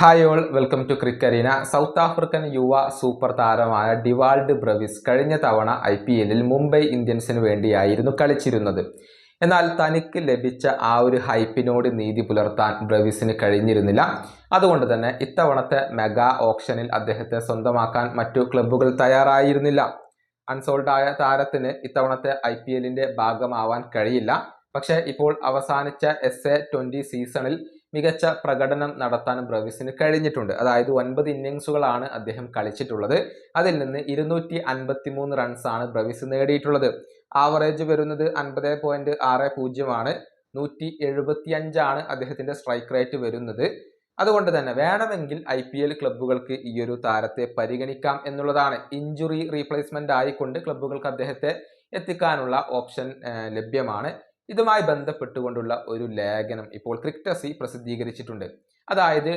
Hi all welcome to ക്രിക്കരീന South African യുവ super താരമായ ഡിവാൾഡ് ബ്രവിസ് കഴിഞ്ഞ തവണ ഐ പി എല്ലിൽ മുംബൈ ഇന്ത്യൻസിന് വേണ്ടിയായിരുന്നു കളിച്ചിരുന്നത്. എന്നാൽ തനിക്ക് ലഭിച്ച ആ ഒരു ഹൈപ്പിനോട് നീതി പുലർത്താൻ ബ്രവിസിന് കഴിഞ്ഞിരുന്നില്ല. അതുകൊണ്ട് തന്നെ ഇത്തവണത്തെ മെഗാ ഓപ്ഷനിൽ അദ്ദേഹത്തെ സ്വന്തമാക്കാൻ മറ്റു ക്ലബ്ബുകൾ തയ്യാറായിരുന്നില്ല. അൺസോൾഡ് ആയ താരത്തിന് ഇത്തവണത്തെ ഐ പി എല്ലിന്റെ ഭാഗമാവാൻ കഴിയില്ല. പക്ഷേ ഇപ്പോൾ അവസാനിച്ച എസ് എ ട്വന്റി സീസണിൽ മികച്ച പ്രകടനം നടത്താൻ ബ്രവിസിന് കഴിഞ്ഞിട്ടുണ്ട്. അതായത് ഒൻപത് ഇന്നിങ്സുകളാണ് അദ്ദേഹം കളിച്ചിട്ടുള്ളത്. അതിൽ നിന്ന് ഇരുന്നൂറ്റി അൻപത്തി മൂന്ന് റൺസാണ് ബ്രവിസ് നേടിയിട്ടുള്ളത്. ആവറേജ് വരുന്നത് അൻപത് പോയിന്റ് ആറ് പൂജ്യമാണ് നൂറ്റി എഴുപത്തി അഞ്ചാണ് അദ്ദേഹത്തിന്റെ സ്ട്രൈക്ക് റേറ്റ് വരുന്നത്. അതുകൊണ്ട് തന്നെ വേണമെങ്കിൽ ഐ പി എൽ ക്ലബ്ബുകൾക്ക് ഈ ഒരു താരത്തെ പരിഗണിക്കാം എന്നുള്ളതാണ്. ഇഞ്ചുറി റീപ്ലേസ്മെന്റ് ആയിക്കൊണ്ട് ക്ലബ്ബുകൾക്ക് അദ്ദേഹത്തെ എത്തിക്കാനുള്ള ഓപ്ഷൻ ലഭ്യമാണ്. ഇതുമായി ബന്ധപ്പെട്ടുകൊണ്ടുള്ള ഒരു ലേഖനം ഇപ്പോൾ ക്രിക്ടസി പ്രസിദ്ധീകരിച്ചിട്ടുണ്ട്. അതായത്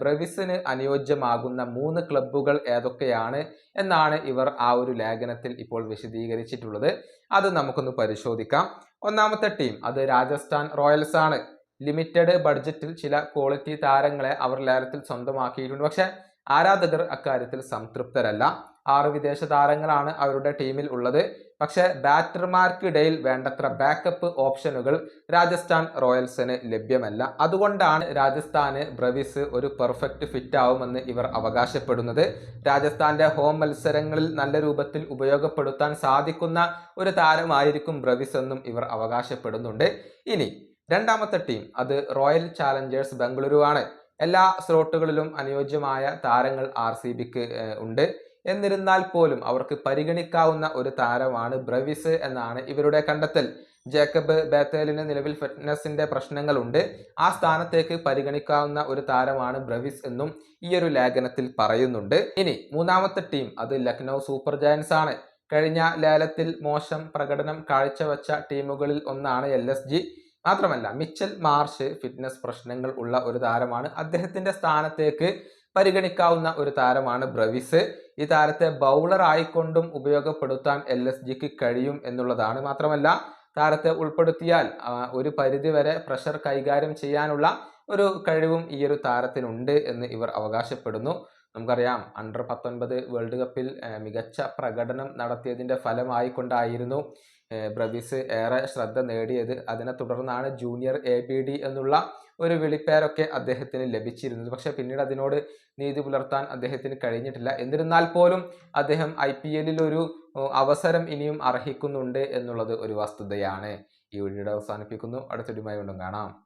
ബ്രവിസിന് അനുയോജ്യമാകുന്ന മൂന്ന് ക്ലബ്ബുകൾ ഏതൊക്കെയാണ് എന്നാണ് ഇവർ ആ ഒരു ലേഖനത്തിൽ ഇപ്പോൾ വിശദീകരിച്ചിട്ടുള്ളത്. അത് നമുക്കൊന്ന് പരിശോധിക്കാം. ഒന്നാമത്തെ ടീം അത് രാജസ്ഥാൻ റോയൽസ് ആണ്. ലിമിറ്റഡ് ബഡ്ജറ്റിൽ ചില ക്വാളിറ്റി താരങ്ങളെ അവർ ലേലത്തിൽ സ്വന്തമാക്കിയിട്ടുണ്ട്. പക്ഷെ ആരാധകർ അക്കാര്യത്തിൽ സംതൃപ്തരല്ല. ആറ് വിദേശ താരങ്ങളാണ് അവരുടെ ടീമിൽ ഉള്ളത്. പക്ഷേ ബാറ്റർമാർക്കിടയിൽ വേണ്ടത്ര ബാക്കപ്പ് ഓപ്ഷനുകൾ രാജസ്ഥാൻ റോയൽസിന് ലഭ്യമല്ല. അതുകൊണ്ടാണ് രാജസ്ഥാന് ബ്രവിസ് ഒരു പെർഫെക്റ്റ് ഫിറ്റ് ആവുമെന്ന് ഇവർ അവകാശപ്പെടുന്നത്. രാജസ്ഥാന്റെ ഹോം മത്സരങ്ങളിൽ നല്ല രൂപത്തിൽ ഉപയോഗപ്പെടുത്താൻ സാധിക്കുന്ന ഒരു താരമായിരിക്കും ബ്രവിസ് എന്നും ഇവർ അവകാശപ്പെടുന്നുണ്ട്. ഇനി രണ്ടാമത്തെ ടീം അത് റോയൽ ചാലഞ്ചേഴ്സ് ബംഗളൂരു ആണ് എല്ലാ സ്ലോട്ടുകളിലും അനുയോജ്യമായ താരങ്ങൾ ആർ സി ബിക്ക് ഉണ്ട്. എന്നിരുന്നാൽ പോലും അവർക്ക് പരിഗണിക്കാവുന്ന ഒരു താരമാണ് ബ്രവിസ് എന്നാണ് ഇവരുടെ കണ്ടെത്തൽ. ജേക്കബ് ബേത്തേലിന് നിലവിൽ ഫിറ്റ്നസിന്റെ പ്രശ്നങ്ങളുണ്ട്. ആ സ്ഥാനത്തേക്ക് പരിഗണിക്കാവുന്ന ഒരു താരമാണ് ബ്രവിസ് എന്നും ഈ ഒരു ലേഖനത്തിൽ പറയുന്നുണ്ട്. ഇനി മൂന്നാമത്തെ ടീം അത് ലക്നൗ സൂപ്പർ ജയൻസ് ആണ്. കഴിഞ്ഞ ലേലത്തിൽ മോശം പ്രകടനം കാഴ്ചവെച്ച ടീമുകളിൽ ഒന്നാണ് എൽ എസ് ജി. മാത്രമല്ല മിച്ചൽ മാർഷ് ഫിറ്റ്നസ് പ്രശ്നങ്ങൾ ഉള്ള ഒരു താരമാണ്. അദ്ദേഹത്തിന്റെ സ്ഥാനത്തേക്ക് പരിഗണിക്കാവുന്ന ഒരു താരമാണ് ബ്രവിസ്. ഈ താരത്തെ ബൗളർ ആയിക്കൊണ്ടും ഉപയോഗപ്പെടുത്താൻ എൽ എസ് ജിക്ക് കഴിയും എന്നുള്ളതാണ്. മാത്രമല്ല താരത്തെ ഉൾപ്പെടുത്തിയാൽ ഒരു പരിധിവരെ പ്രഷർ കൈകാര്യം ചെയ്യാനുള്ള ഒരു കഴിവും ഈ ഒരു താരത്തിനുണ്ട് എന്ന് ഇവർ അവകാശപ്പെടുന്നു. നമുക്കറിയാം അണ്ടർ പത്തൊൻപത് വേൾഡ് കപ്പിൽ മികച്ച പ്രകടനം നടത്തിയതിന്റെ ഫലമായിക്കൊണ്ടായിരുന്നു ബ്രവിസ് ഏറെ ശ്രദ്ധ നേടിയത്. അതിനെ തുടർന്നാണ് ജൂനിയർ എ ബി ഡി എന്നുള്ള ഒരു വിളിപ്പേരൊക്കെ അദ്ദേഹത്തിന് ലഭിച്ചിരുന്നത്. പക്ഷെ പിന്നീട് അതിനോട് നീതി പുലർത്താൻ അദ്ദേഹത്തിന് കഴിഞ്ഞിട്ടില്ല. എന്നിരുന്നാൽ പോലും അദ്ദേഹം ഐ പി എല്ലിൽ ഒരു അവസരം ഇനിയും അർഹിക്കുന്നുണ്ട് എന്നുള്ളത് ഒരു വസ്തുതയാണ്. ഈ വീഡിയോ അവസാനിപ്പിക്കുന്നു. അടുത്തൊരുമായി വീണ്ടും കാണാം.